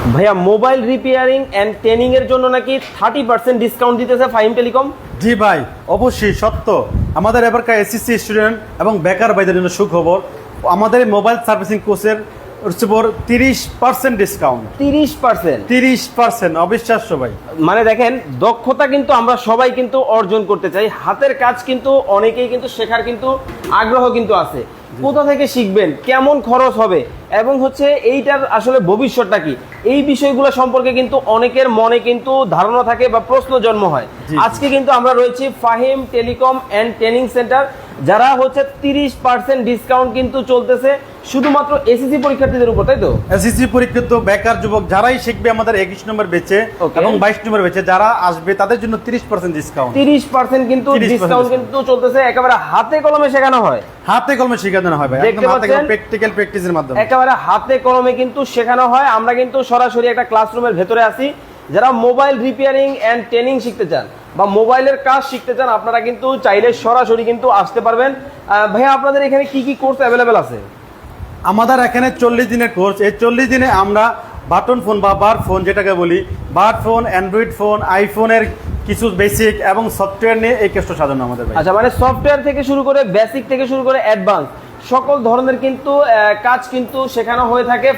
ভাইয়া mobile repairing and training এর জন্য নাকি থার্টি পার্সেন্ট ডিসকাউন্ট দিতেছে ফাইম টেলিকম জি ভাই অবশ্যই সত্য। আমাদের এবারকার এসএসসি স্টুডেন্ট এবং বেকার ভাইদের জন্য সুখবর আমাদের মোবাইল সার্ভিসিং কোর্সের হচ্ছে পর তিরিশ পার্সেন্ট ডিসকাউন্ট তিরিশ পার্সেন্ট তিরিশ পার্সেন্ট অবিশ্বাস্য ভাই। মানে দেখেন দক্ষতা কিন্তু আমরা সবাই কিন্তু অর্জন করতে চাই হাতের কাজ কিন্তু অনেকেই কিন্তু শেখার কিন্তু আগ্রহ কিন্তু আছে। কোথা থেকে শিখবেন? কেমন খরচ হবে? এবং হচ্ছে এইটার আসলে ভবিষ্যৎটা কি? এই বিষয়গুলো সম্পর্কে কিন্তু অনেকের মনে কিন্তু ধারণা থাকে বা প্রশ্ন জন্ম হয়। আজকে কিন্তু আমরা রয়েছি Fahim telecom and training center. যারা হচ্ছে তিরিশ পার্সেন্ট ডিসকাউন্ট কিন্তু চলতেছে শুধুমাত্র এসএসসি পরীক্ষার্থীদের উপর তাই তো? এসএসসি পরীক্ষিত বেকার যুবক যারাই শিখবে আমাদের একুশ নম্বর বেচে এবং বাইশ নম্বর বেচে যারা আসবে তাদের জন্য তিরিশ পার্সেন্ট ডিসকাউন্ট তিরিশ পার্সেন্ট কিন্তু ডিসকাউন্ট কিন্তু চলতেছে একেবারে হাতে কলমে শেখানো হয়। হাতে কলমে শেখানো হয় ভাই। একদম হাতে পাচ্ছেন? প্র্যাকটিক্যাল প্র্যাকটিসের মাধ্যমে। একেবারে হাতে কলমে কিন্তু শেখানো হয়। আমরা কিন্তু সরাসরি একটা ক্লাসরুমের ভেতরে আছি। যারা মোবাইল রিপেয়ারিং অ্যান্ড ট্রেনিং শিখতে চান বা মোবাইলের কাজ শিখতে চান আপনারা কিন্তু চাইলে সরাসরি কিন্তু আসতে পারবেন। ভাইয়া আপনাদের এখানে কি কি কোর্স অ্যাভেলেবেল আছে? আমাদের এখানে চল্লিশ দিনের কোর্স এই চল্লিশ দিনে আমরা বাটন ফোন বা বার ফোন যেটাকে বলি বার ফোন অ্যান্ড্রয়েড ফোন আইফোনের কিছু বেসিক এবং সফটওয়্যার নিয়ে এই কেসটা সাজানো আমাদের আচ্ছা মানে সফটওয়্যার থেকে শুরু করে বেসিক থেকে শুরু করে অ্যাডভান্স সকল ধরনের কিন্তু কাজ কিন্তু শেখানো হয়ে থাকে।